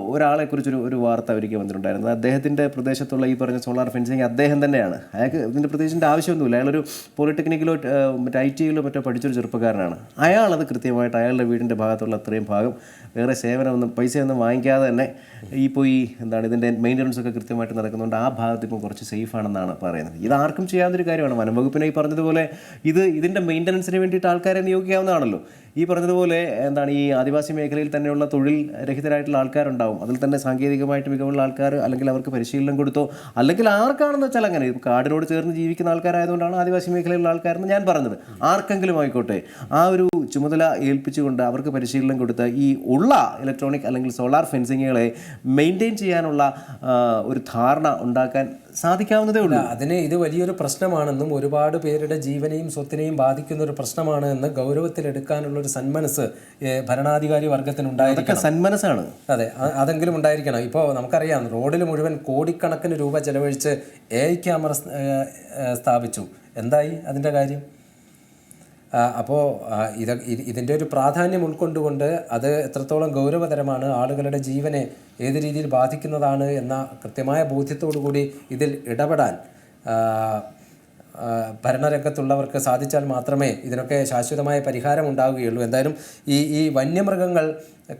ഒരാളെക്കുറിച്ചൊരു ഒരു വാർത്ത ഒരിക്കൽ വന്നിട്ടുണ്ടായിരുന്നു. അദ്ദേഹത്തിന്റെ പ്രദേശത്തുള്ള ഈ പറഞ്ഞ സോളാർ ഫെൻസിങ് അദ്ദേഹം തന്നെയാണ്. അയാൾക്ക് ഇതിന്റെ പ്രത്യേകിച്ചിന്റെ ആവശ്യമൊന്നുമില്ല. അയാളൊരു പോളിടെക്നിക്കിലോ മറ്റേ ഐ ടിയിലോ മറ്റോ പഠിച്ചൊരു ചെറുപ്പക്കാരനാണ്. അയാളത് കൃത്യമായിട്ട് അയാളുടെ വീടിന്റെ ഭാഗത്തുള്ള അത്രയും ഭാഗം വേറെ സേവനമൊന്നും പൈസയൊന്നും വാങ്ങിക്കാതെ തന്നെ ഈ പോയി എന്താണ് ഇതിന്റെ മെയിന്റനൻസ് ഒക്കെ കൃത്യമായിട്ട് നടക്കുന്നുണ്ട്. ആ ഭാഗത്ത് ഇപ്പം കുറച്ച് സേഫ് ആണെന്നാണ് പറയുന്നത്. ഇത് ആർക്കും ചെയ്യാവുന്നൊരു കാര്യമാണ്. വനം വകുപ്പിനെ ഈ പറഞ്ഞതുപോലെ ഇത് ഇതിന്റെ മെയിന്റനൻസിന് വേണ്ടിയിട്ട് ആൾക്കാരെ നിയോഗിക്കാവുന്നതാണല്ലോ. ഈ പറഞ്ഞതുപോലെ എന്താണ് ഈ ആദിവാസി മേഖലയിൽ തന്നെയുള്ള തൊഴിൽ രഹിതരായിട്ടുള്ള ആൾക്കാരുണ്ടാവും. അതിൽ തന്നെ സാങ്കേതികമായിട്ട് മികവുള്ള ആൾക്കാർ അല്ലെങ്കിൽ അവർക്ക് പരിശീലനം കൊടുത്തോ അല്ലെങ്കിൽ ആർക്കാണെന്ന് വെച്ചാൽ അങ്ങനെ. കാടിനോട് ചേർന്ന് ജീവിക്കുന്ന ആൾക്കാരായതുകൊണ്ടാണ് ആദിവാസി മേഖലയിലുള്ള ആൾക്കാരെന്ന് ഞാൻ പറഞ്ഞത്. ആർക്കെങ്കിലും ആയിക്കോട്ടെ ആ ഒരു ചുമതല ഏൽപ്പിച്ചുകൊണ്ട് അവർക്ക് പരിശീലനം കൊടുത്ത് ഈ ഉള്ള ഇലക്ട്രോണിക് അല്ലെങ്കിൽ സോളാർ ഫെൻസിങ്ങുകളെ മെയിന്റെയിൻ ചെയ്യാനുള്ള ഒരു ധാരണ ഉണ്ടാക്കാൻ സാധിക്കാവുന്നതേ ഉള്ളൂ. അതിന് ഇത് വലിയൊരു പ്രശ്നമാണെന്നും ഒരുപാട് പേരുടെ ജീവനെയും സ്വത്തിനെയും ബാധിക്കുന്ന ഒരു പ്രശ്നമാണ് എന്ന് ഗൗരവത്തിലെടുക്കാനുള്ള ഒരു സന്മനസ് ഭരണാധികാരി വർഗത്തിന് ഉണ്ടായിരിക്കണം. അതൊക്കെ സന്മനസ്സാണ്. അതെ അതെങ്കിലും ഉണ്ടായിരിക്കണം. ഇപ്പോൾ നമുക്കറിയാം റോഡിൽ മുഴുവൻ കോടിക്കണക്കിന് രൂപ ചെലവഴിച്ച് എ ക്യാമറ സ്ഥാപിച്ചു. എന്തായി അതിന്റെ കാര്യം? അപ്പോൾ ഇത് ഇത് ഇതിന്റെ ഒരു പ്രാധാന്യം ഉൾക്കൊണ്ടുകൊണ്ട് അത് എത്രത്തോളം ഗൗരവതരമാണ് ആളുകളുടെ ജീവനെ ഏത് രീതിയിൽ ബാധിക്കുന്നതാണ് എന്ന കൃത്യമായ കൂടി ഇതിൽ ഇടപെടാൻ ഭരണരംഗത്തുള്ളവർക്ക് സാധിച്ചാൽ മാത്രമേ ഇതിനൊക്കെ ശാശ്വതമായ പരിഹാരം ഉണ്ടാവുകയുള്ളൂ. എന്തായാലും ഈ ഈ വന്യമൃഗങ്ങൾ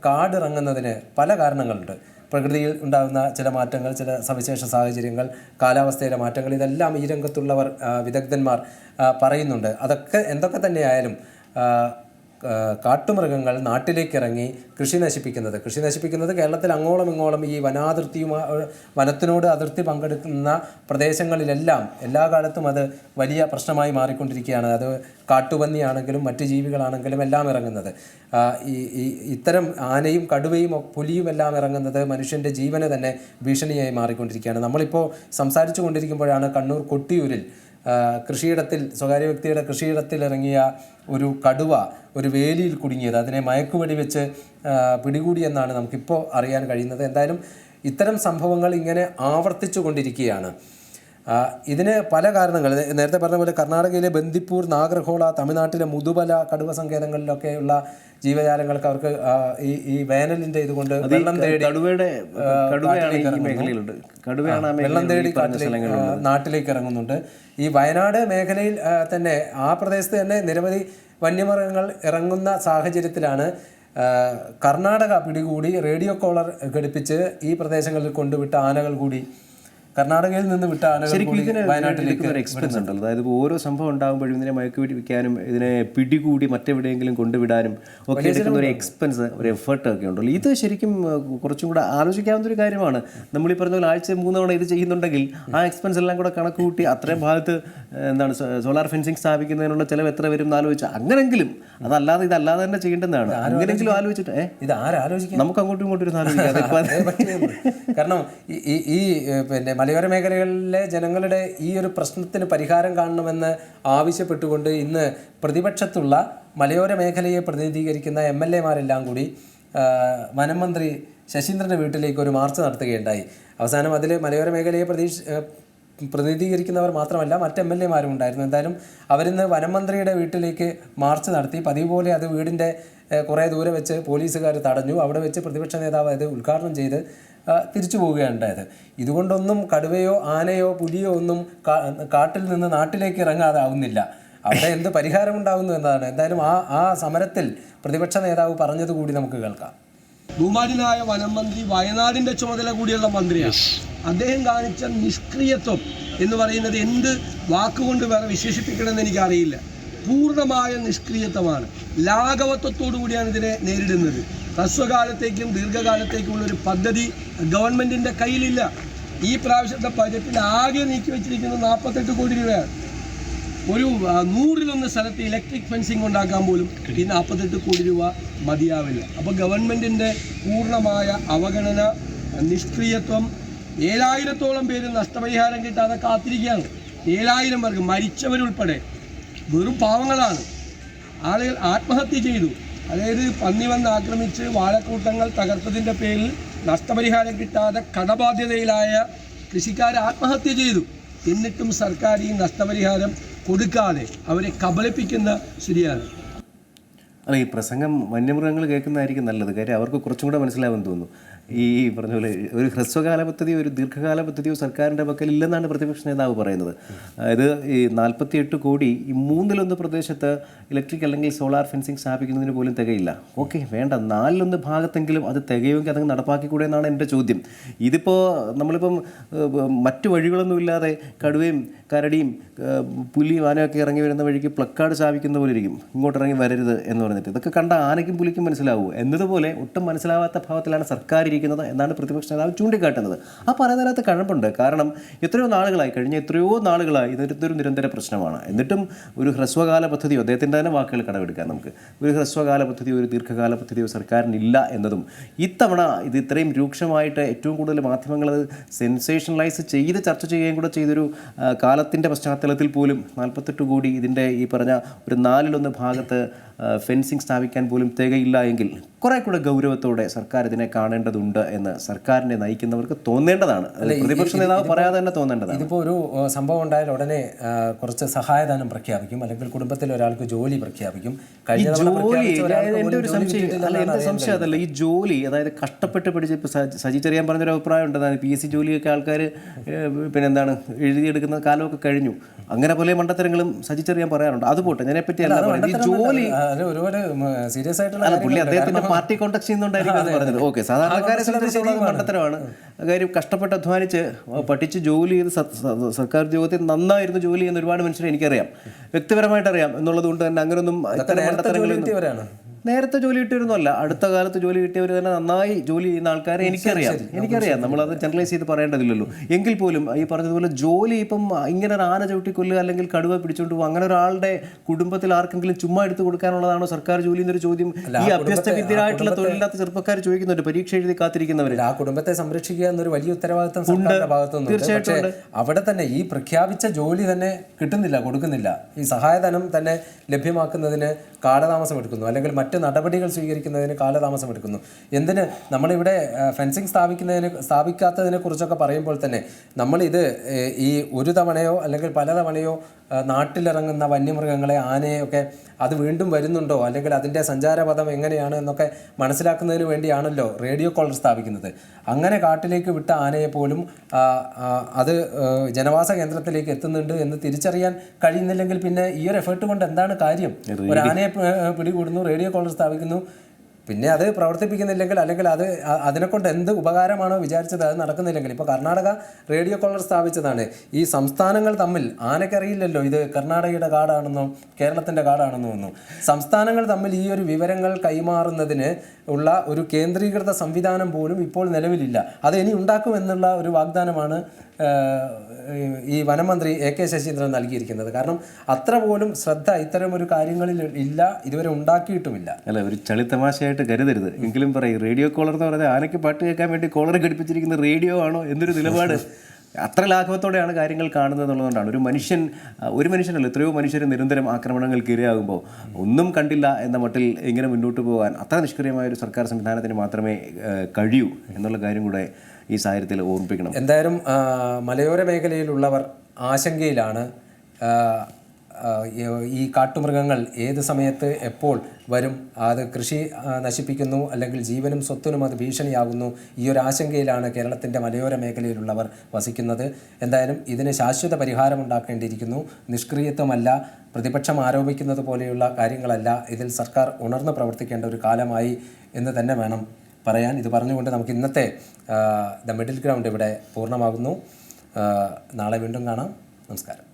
കാടിറങ്ങുന്നതിന് പല കാരണങ്ങളുണ്ട്. പ്രകൃതിയിൽ ഉണ്ടാകുന്ന ചില മാറ്റങ്ങൾ ചില സവിശേഷ സാഹചര്യങ്ങൾ കാലാവസ്ഥയിലെ മാറ്റങ്ങൾ ഇതെല്ലാം ഈ രംഗത്തുള്ളവർ വിദഗ്ധന്മാർ പറയുന്നുണ്ട്. അതൊക്കെ എന്തൊക്കെ തന്നെയായാലും കാട്ടുമൃഗങ്ങൾ നാട്ടിലേക്ക് ഇറങ്ങി കൃഷി നശിപ്പിക്കുന്നത്. കൃഷി നശിപ്പിക്കുന്നത് കേരളത്തിൽ അങ്ങോളം ഇങ്ങോളം ഈ വനാതിർത്തിയും വനത്തിനോട് അതിർത്തി പങ്കെടുക്കുന്ന പ്രദേശങ്ങളിലെല്ലാം എല്ലാ കാലത്തും അത് വലിയ പ്രശ്നമായി മാറിക്കൊണ്ടിരിക്കുകയാണ്. അത് കാട്ടുപന്നിയാണെങ്കിലും മറ്റ് ജീവികളാണെങ്കിലും എല്ലാം ഇറങ്ങുന്നത്. ഈ ഇത്തരം ആനയും കടുവയും പുലിയും എല്ലാം ഇറങ്ങുന്നത് മനുഷ്യന്റെ ജീവനെ തന്നെ ഭീഷണിയായി മാറിക്കൊണ്ടിരിക്കുകയാണ്. നമ്മളിപ്പോൾ സംസാരിച്ചു കൊണ്ടിരിക്കുമ്പോഴാണ് കണ്ണൂർ കൊട്ടിയൂരിൽ കൃഷിയിടത്തിൽ സ്വകാര്യ വ്യക്തിയുടെ കൃഷിയിടത്തിൽ ഇറങ്ങിയ ഒരു കടുവ ഒരു വേലിയിൽ കുടുങ്ങിയത്. അതിനെ മയക്കുവെടി വെച്ച് പിടികൂടിയെന്നാണ് നമുക്കിപ്പോൾ അറിയാൻ കഴിയുന്നത്. എന്തായാലും ഇത്തരം സംഭവങ്ങൾ ഇങ്ങനെ ആവർത്തിച്ചു കൊണ്ടിരിക്കുകയാണ് ഇതിന് പല കാരണങ്ങൾ. നേരത്തെ പറഞ്ഞ പോലെ കർണാടകയിലെ ബന്ദിപ്പൂർ നാഗർഹോള തമിഴ്നാട്ടിലെ മുതുബല കടുവ സങ്കേതങ്ങളിലൊക്കെയുള്ള ജീവജാലങ്ങൾക്ക് അവർക്ക് ഈ ഈ വേനലിന്റെ ഇതുകൊണ്ട് വെള്ളം തേടി വെള്ളം തേടി കാട്ടിലേക്ക് നാട്ടിലേക്ക് ഇറങ്ങുന്നുണ്ട്. ഈ വയനാട് മേഖലയിൽ തന്നെ ആ പ്രദേശത്ത് തന്നെ നിരവധി വന്യമൃഗങ്ങൾ ഇറങ്ങുന്ന സാഹചര്യത്തിലാണ് കർണാടക പിടികൂടി റേഡിയോ കോളർ ഘടിപ്പിച്ച് ഈ പ്രദേശങ്ങളിൽ കൊണ്ടുവിട്ട ആനകൾ കൂടി കർണാടകയിൽ നിന്ന് വിട്ട ആനകൾ ശരിക്കും ഇതിന് വയനാട്ടിലേക്ക് ഒരു എക്സ്പെൻസ് ഉണ്ടല്ലോ. അതായത് ഓരോ സംഭവം ഉണ്ടാകുമ്പോഴും ഇതിനെ മയക്കുപിടി വിൽക്കാനും ഇതിനെ പിടികൂടി മറ്റെവിടെയെങ്കിലും കൊണ്ടുവിടാനും ഒക്കെ എടുക്കുന്ന ഒരു എക്സ്പെൻസ് ഒരു എഫേർട്ട് ഒക്കെ ഉണ്ടല്ലോ. ഇത് ശരിക്കും കുറച്ചും കൂടെ ആലോചിക്കാവുന്ന ഒരു കാര്യമാണ്. നമ്മൾ ഈ പറഞ്ഞ പോലെ ആഴ്ച മൂന്ന് തവണ ഇത് ചെയ്യുന്നുണ്ടെങ്കിൽ ആ എക്സ്പെൻസ് എല്ലാം കൂടെ കണക്ക് കൂട്ടി അത്രയും ഭാഗത്ത് എന്താണ് സോളാർ ഫെൻസിങ് സ്ഥാപിക്കുന്നതിനുള്ള ചിലവ് എത്ര വരും എന്ന് ആലോചിച്ച് അങ്ങനെങ്കിലും അതല്ലാതെ ഇതല്ലാതെ തന്നെ ചെയ്യേണ്ടതാണ് അങ്ങനെങ്കിലും ആലോചിച്ചിട്ട് ഇത് ആരാലോചിക്കും നമുക്ക് അങ്ങോട്ടും ഇങ്ങോട്ടും. കാരണം ഈ പിന്നെ മലയോര മേഖലകളിലെ ജനങ്ങളുടെ ഈ ഒരു പ്രശ്നത്തിന് പരിഹാരം കാണണമെന്ന് ആവശ്യപ്പെട്ടുകൊണ്ട് ഇന്ന് പ്രതിപക്ഷത്തുള്ള മലയോര മേഖലയെ പ്രതിനിധീകരിക്കുന്ന എം എൽ എമാരെല്ലാം കൂടി ആ, വനം മന്ത്രി ശശീന്ദ്രന്റെ വീട്ടിലേക്ക് ഒരു മാർച്ച് നടത്തുകയുണ്ടായി. അവസാനം അതിൽ മലയോര മേഖലയെ പ്രതീക്ഷ പ്രതിനിധീകരിക്കുന്നവർ മാത്രമല്ല മറ്റ് എം എൽ എമാരും ഉണ്ടായിരുന്നു. എന്തായാലും അവരിന്ന് വനമന്ത്രിയുടെ വീട്ടിലേക്ക് മാർച്ച് നടത്തി പതിവ് പോലെ അത് വീടിന്റെ കുറേ ദൂരെ വെച്ച് പോലീസുകാർ തടഞ്ഞു. അവിടെ വെച്ച് പ്രതിപക്ഷ നേതാവ് അത് ഉദ്ഘാടനം ചെയ്ത് തിരിച്ചു പോവുകയാണ് ഉണ്ടായത്. ഇതുകൊണ്ടൊന്നും കടുവയോ ആനയോ പുലിയോ ഒന്നും കാട്ടിൽ നിന്ന് നാട്ടിലേക്ക് ഇറങ്ങാതാവുന്നില്ല അവിടെ എന്ത് പരിഹാരമുണ്ടാവുന്നു എന്നതാണ്. എന്തായാലും ആ ആ സമരത്തിൽ പ്രതിപക്ഷ നേതാവ് പറഞ്ഞത് കൂടി നമുക്ക് കേൾക്കാം. ബഹുമാനായ വനം മന്ത്രി വയനാടിന്റെ ചുമതല കൂടിയുള്ള മന്ത്രിയാണ് അദ്ദേഹം കാണിച്ച നിഷ്ക്രിയത്വം എന്ന് പറയുന്നത് എന്ത് വാക്കുകൊണ്ട് വേറെ വിശേഷിപ്പിക്കണമെന്ന് എനിക്കറിയില്ല. പൂർണമായ നിഷ്ക്രിയത്വമാണ്. ലാഘവത്വത്തോടു കൂടിയാണ് ഇതിനെ നേരിടുന്നത്. ഹ്രസ്വകാലത്തേക്കും ദീർഘകാലത്തേക്കുമുള്ള ഒരു പദ്ധതി ഗവൺമെന്റിന്റെ കയ്യിലില്ല. ഈ പ്രാവശ്യത്തെ ബജറ്റിൽ ആകെ നീക്കി വെച്ചിരിക്കുന്നത് നാൽപ്പത്തെട്ട് കോടി രൂപയാണ്. ഒരു നൂറിലൊന്ന് സ്ഥലത്ത് ഇലക്ട്രിക് ഫെൻസിങ് ഉണ്ടാക്കാൻ പോലും ഈ നാൽപ്പത്തെട്ട് കോടി രൂപ മതിയാവില്ല. അപ്പോൾ ഗവൺമെന്റിന്റെ പൂർണമായ അവഗണന നിഷ്ക്രിയത്വം ഏഴായിരത്തോളം പേര് നഷ്ടപരിഹാരം കിട്ടാതെ കാത്തിരിക്കുകയാണ്. ഏഴായിരം പേർക്ക് മരിച്ചവരുൾപ്പെടെ വെറും പാവങ്ങളാണ്. ആളുകൾ ആത്മഹത്യ ചെയ്തു. അതായത് പന്നി വന്ന് ആക്രമിച്ച് വാഴക്കൂട്ടങ്ങൾ തകർത്തതിന്റെ പേരിൽ നഷ്ടപരിഹാരം കിട്ടാതെ കടബാധ്യതയിലായ കൃഷിക്കാർ ആത്മഹത്യ ചെയ്തു. എന്നിട്ടും സർക്കാർ ഈ നഷ്ടപരിഹാരം കൊടുക്കാതെ അവരെ കബളിപ്പിക്കുന്ന ശരിയാണ്. അല്ല ഈ പ്രസംഗം വന്യമൃഗങ്ങൾ കേൾക്കുന്നതായിരിക്കും നല്ലത്. കാര്യം അവർക്ക് കുറച്ചും കൂടെ മനസ്സിലാവുമെന്ന് തോന്നുന്നു. ഈ പറഞ്ഞ പോലെ ഒരു ഹ്രസ്വകാല പദ്ധതിയോ ഒരു ദീർഘകാല പദ്ധതിയോ സർക്കാരിന്റെ പക്കൽ ഇല്ലെന്നാണ് പ്രതിപക്ഷ നേതാവ് പറയുന്നത്. അതായത് ഈ നാൽപ്പത്തിയെട്ട് കോടി ഈ മൂന്നിലൊന്ന് പ്രദേശത്ത് ഇലക്ട്രിക് അല്ലെങ്കിൽ സോളാർ ഫെൻസിങ് സ്ഥാപിക്കുന്നതിന് പോലും തികയില്ല. ഓക്കെ വേണ്ട. നാലിലൊന്ന് ഭാഗത്തെങ്കിലും അത് തികയുമെങ്കിൽ അതങ്ങ് നടപ്പാക്കിക്കൂടെ എന്നാണ് എന്റെ ചോദ്യം. ഇതിപ്പോൾ നമ്മളിപ്പം മറ്റു വഴികളൊന്നുമില്ലാതെ കടുവയും കരടിയും പുലി ആനയൊക്കെ ഇറങ്ങി വരുന്ന വഴിക്ക് പ്ലക്കാർഡ് സ്ഥാപിക്കുന്ന പോലെ ഇരിക്കും. ഇങ്ങോട്ട് ഇറങ്ങി വരരുത് എന്ന് പറഞ്ഞിട്ട്. ഇതൊക്കെ കണ്ട ആനയ്ക്കും പുലിക്കും മനസ്സിലാവൂ. എന്നതുപോലെ ഒട്ടും മനസ്സിലാവാത്ത ഭാവത്തിലാണ് സർക്കാർ ഇരിക്കുന്നത് എന്നാണ് പ്രതിപക്ഷ നേതാവ് ചൂണ്ടിക്കാട്ടുന്നത്. ആ പറയുന്നതിനകത്ത് കഴമ്പുണ്ട്. കാരണം എത്രയോ നാളുകളായി കഴിഞ്ഞ എത്രയോ നാളുകളായി ഇതൊരു നിരന്തര പ്രശ്നമാണ്. എന്നിട്ടും ഒരു ഹ്രസ്വകാല പദ്ധതിയോ അദ്ദേഹത്തിന്റെ തന്നെ വാക്കുകൾ കടമെടുക്കാം നമുക്ക്. ഒരു ഹ്രസ്വകാല പദ്ധതിയോ ഒരു ദീർഘകാല പദ്ധതിയോ സർക്കാരിനില്ല എന്നതും ഇത്തവണ ഇത് ഇത്രയും രൂക്ഷമായിട്ട് ഏറ്റവും കൂടുതൽ മാധ്യമങ്ങൾ സെൻസേഷണലൈസ് ചെയ്ത് ചർച്ച ചെയ്യുകയും കൂടെ ചെയ്തൊരു കാലത്തിന്റെ പശ്ചാത്തലത്തിൽ പോലും നാൽപ്പത്തെട്ട് കോടി ഇതിന്റെ ഈ പറഞ്ഞ ഒരു നാലിലൊന്ന് ഭാഗത്ത് ഫെൻസിങ് സ്ഥാപിക്കാൻ പോലും തികയില്ല എങ്കിൽ കുറെ കൂടെ ഗൗരവത്തോടെ സർക്കാർ ഇതിനെ കാണേണ്ടതുണ്ട് എന്ന് സർക്കാരിനെ നയിക്കുന്നവർക്ക് തോന്നേണ്ടതാണ്. പ്രതിപക്ഷ നേതാവ് പറയാതെ തന്നെ തോന്നേണ്ടതാണ്. ഇതിപ്പോൾ ഒരു സംഭവം ഉണ്ടായാൽ ഉടനെ കുറച്ച് സഹായധനം പ്രഖ്യാപിക്കും. അല്ലെങ്കിൽ കുടുംബത്തിൽ ഒരാൾക്ക് ജോലി പ്രഖ്യാപിക്കും. ജോലി എന്റെ ഒരു സംശയം. അല്ല എന്റെ സംശയം അതല്ല. ഈ ജോലി അതായത് കഷ്ടപ്പെട്ട് പഠിച്ച് ഇപ്പോൾ സജി ചെറിയാൻ പറഞ്ഞൊരു അഭിപ്രായം ഉണ്ട്. പി എസ് സി ജോലിയൊക്കെ ആൾക്കാർ പിന്നെ എന്താണ് എഴുതിയെടുക്കുന്ന കാലം കാലമൊക്കെ കഴിഞ്ഞു. അങ്ങനെ പോലെ മണ്ടത്തരങ്ങളും സജിച്ചറിയാൻ പറയാറുണ്ട്. അത് പോട്ടെ ഞാനെപ്പറ്റി അല്ല പറയുന്നത് ഈ ജോലി അത് ഒരുപാട് സീരിയസ് ആയിട്ടുള്ള പുള്ളി. അദ്ദേഹത്തിന്റെ പാർട്ടി കോണ്ടക്ട് ചെയ്യുന്നുണ്ടായിരിക്കും പറഞ്ഞത്. ഓക്കെ സാധാരണക്കാരെ സംബന്ധിച്ചുള്ള മണ്ടത്തരമാണ് കാര്യം കഷ്ടപ്പെട്ട് അധ്വാനിച്ച് പഠിച്ച് ജോലി ചെയ്ത് സർക്കാർ ഉദ്യോഗത്തിൽ നന്നായിരുന്നു ജോലി ചെയ്യുന്ന ഒരുപാട് മനുഷ്യരെ എനിക്കറിയാം. വ്യക്തിപരമായിട്ട് അറിയാം എന്നുള്ളത് കൊണ്ട് തന്നെ അങ്ങനെയൊന്നും നേരത്തെ ജോലി കിട്ടിയിരുന്നല്ല. അടുത്ത കാലത്ത് ജോലി കിട്ടിയവർ തന്നെ നന്നായി ജോലി ചെയ്യുന്ന ആൾക്കാരെ എനിക്കറിയാം. എനിക്കറിയാം. നമ്മളത് ജനറലൈസ് ചെയ്ത് പറയേണ്ടതില്ലല്ലോ. എങ്കിൽ പോലും ഈ പറഞ്ഞതുപോലെ ജോലി ഇപ്പം ഇങ്ങനെ ഒരു ആന ചവിട്ടിക്കൊല്ലുക അല്ലെങ്കിൽ കടുവ പിടിച്ചുകൊണ്ട് പോകും അങ്ങനെ ഒരാളുടെ കുടുംബത്തിൽ ആർക്കെങ്കിലും ചുമ്മാ എടുത്തു കൊടുക്കാനുള്ളതാണോ സർക്കാർ ജോലി എന്നൊരു ചോദ്യം? ഈ അഭ്യസ്തവിദ്യരായിട്ടുള്ള തൊഴിലില്ലാത്ത ചെറുപ്പക്കാർ ചോദിക്കുന്നുണ്ട് പരീക്ഷ എഴുതി കാത്തിരിക്കുന്നവർ ആ കുടുംബത്തെ സംരക്ഷിക്കുക എന്നൊരു വലിയ ഉത്തരവാദിത്തം ഭാഗത്തുനിന്ന് തീർച്ചയായിട്ടും അവിടെ തന്നെ ഈ പ്രഖ്യാപിച്ച ജോലി തന്നെ കിട്ടുന്നില്ല കൊടുക്കുന്നില്ല. ഈ സഹായധനം തന്നെ ലഭ്യമാക്കുന്നതിന് കാലതാമസം എടുക്കുന്നു. അല്ലെങ്കിൽ മറ്റ് നടപടികൾ സ്വീകരിക്കുന്നതിന് കാലതാമസം എടുക്കുന്നു. എന്തിന് നമ്മളിവിടെ ഫെൻസിങ് സ്ഥാപിക്കുന്നതിന് സ്ഥാപിക്കാത്തതിനെ കുറിച്ചൊക്കെ പറയുമ്പോൾ തന്നെ നമ്മളിത് ഈ ഒരു തവണയോ അല്ലെങ്കിൽ പല തവണയോ നാട്ടിലിറങ്ങുന്ന വന്യമൃഗങ്ങളെ ആനയൊക്കെ അത് വീണ്ടും വരുന്നുണ്ടോ? അല്ലെങ്കിൽ അതിന്റെ സഞ്ചാരപഥം എങ്ങനെയാണ് എന്നൊക്കെ മനസ്സിലാക്കുന്നതിന് വേണ്ടിയാണല്ലോ റേഡിയോ കോളർ സ്ഥാപിക്കുന്നത്. അങ്ങനെ കാട്ടിലേക്ക് വിട്ട ആനയെ പോലും അത് ജനവാസ കേന്ദ്രത്തിലേക്ക് എത്തുന്നുണ്ട് എന്ന് തിരിച്ചറിയാൻ കഴിയുന്നില്ലെങ്കിൽ പിന്നെ ഈ ഒരു എഫേർട്ട് കൊണ്ട് എന്താണ് കാര്യം? ഒരു ആനയെ പിടികൂടുന്നു റേഡിയോ കോളർ സ്ഥാപിക്കുന്നു. പിന്നെ അത് പ്രവർത്തിപ്പിക്കുന്നില്ലെങ്കിൽ അല്ലെങ്കിൽ അത് അതിനെക്കൊണ്ട് എന്ത് ഉപകാരമാണോ വിചാരിച്ചത് അത് നടക്കുന്നില്ലെങ്കിൽ. ഇപ്പോൾ കർണാടക റേഡിയോ കോളർ സ്ഥാപിച്ചതാണ്. ഈ സംസ്ഥാനങ്ങൾ തമ്മിൽ ആനക്കറിയില്ലല്ലോ ഇത് കർണാടകയുടെ കാടാണെന്നോ കേരളത്തിന്റെ കാടാണെന്നോ ഒന്നും. സംസ്ഥാനങ്ങൾ തമ്മിൽ ഈ ഒരു വിവരങ്ങൾ കൈമാറുന്നതിന് ഉള്ള ഒരു കേന്ദ്രീകൃത സംവിധാനം പോലും ഇപ്പോൾ നിലവിലില്ല. അത് ഇനി ഉണ്ടാക്കുമെന്നുള്ള ഒരു വാഗ്ദാനമാണ് ഈ വനമന്ത്രി എ കെ ശശീന്ദ്രൻ നൽകിയിരിക്കുന്നത്. കാരണം അത്ര പോലും ശ്രദ്ധ ഇത്തരം ഒരു കാര്യങ്ങളിൽ ഇല്ല ഇതുവരെ ഉണ്ടാക്കിയിട്ടുമില്ല. അല്ല ഒരു ചളിത്തമാശയായിട്ട് കരുതരുത്. എങ്കിലും പറയും റേഡിയോ കോളർ എന്ന് പറഞ്ഞാൽ ആനയ്ക്ക് പാട്ട് കേൾക്കാൻ വേണ്ടി കോളർ ഘടിപ്പിച്ചിരിക്കുന്ന റേഡിയോ ആണോ എന്നൊരു നിലപാട് അത്ര ലാഘവത്തോടെയാണ് കാര്യങ്ങൾ കാണുന്നത് എന്നുള്ളതുകൊണ്ടാണ്. ഒരു മനുഷ്യൻ ഒരു മനുഷ്യനല്ല എത്രയോ മനുഷ്യർ നിരന്തരം ആക്രമണങ്ങൾക്ക് ഇരയാകുമ്പോൾ ഒന്നും കണ്ടില്ല എന്ന മട്ടിൽ ഇങ്ങനെ മുന്നോട്ട് പോകാൻ അത്ര നിഷ്ക്രിയമായ ഒരു സർക്കാർ സംവിധാനത്തിന് മാത്രമേ കഴിയൂ എന്നുള്ള കാര്യം കൂടെ ഈ സാഹചര്യത്തിൽ ഓർമ്മിപ്പിക്കണം. എന്തായാലും മലയോര മേഖലയിലുള്ളവർ ആശങ്കയിലാണ്. ഈ- കാട്ടുമൃഗങ്ങൾ ഏത് സമയത്ത് എപ്പോൾ വരും? അത് കൃഷി നശിപ്പിക്കുന്നു അല്ലെങ്കിൽ ജീവനും സ്വത്തിനും അത് ഭീഷണിയാകുന്നു? ഈ ഒരു ആശങ്കയിലാണ് കേരളത്തിന്റെ മലയോര മേഖലയിലുള്ളവർ വസിക്കുന്നത്. എന്തായാലും ഇതിന് ശാശ്വത പരിഹാരം ഉണ്ടാക്കേണ്ടിയിരിക്കുന്നു. നിഷ്ക്രിയത്വമല്ല പ്രതിപക്ഷം ആരോപിക്കുന്നത് പോലെയുള്ള കാര്യങ്ങളല്ല. ഇതിൽ സർക്കാർ ഉണർന്ന് പ്രവർത്തിക്കേണ്ട ഒരു കാലമായി എന്ന് തന്നെ വേണം പറയാൻ. ഇത് പറഞ്ഞുകൊണ്ട് നമുക്ക് ഇന്നത്തെ ദ മിഡിൽ ഗ്രൗണ്ട് ഇവിടെ പൂർണമാകുന്നു. നാളെ വീണ്ടും കാണാം. നമസ്കാരം.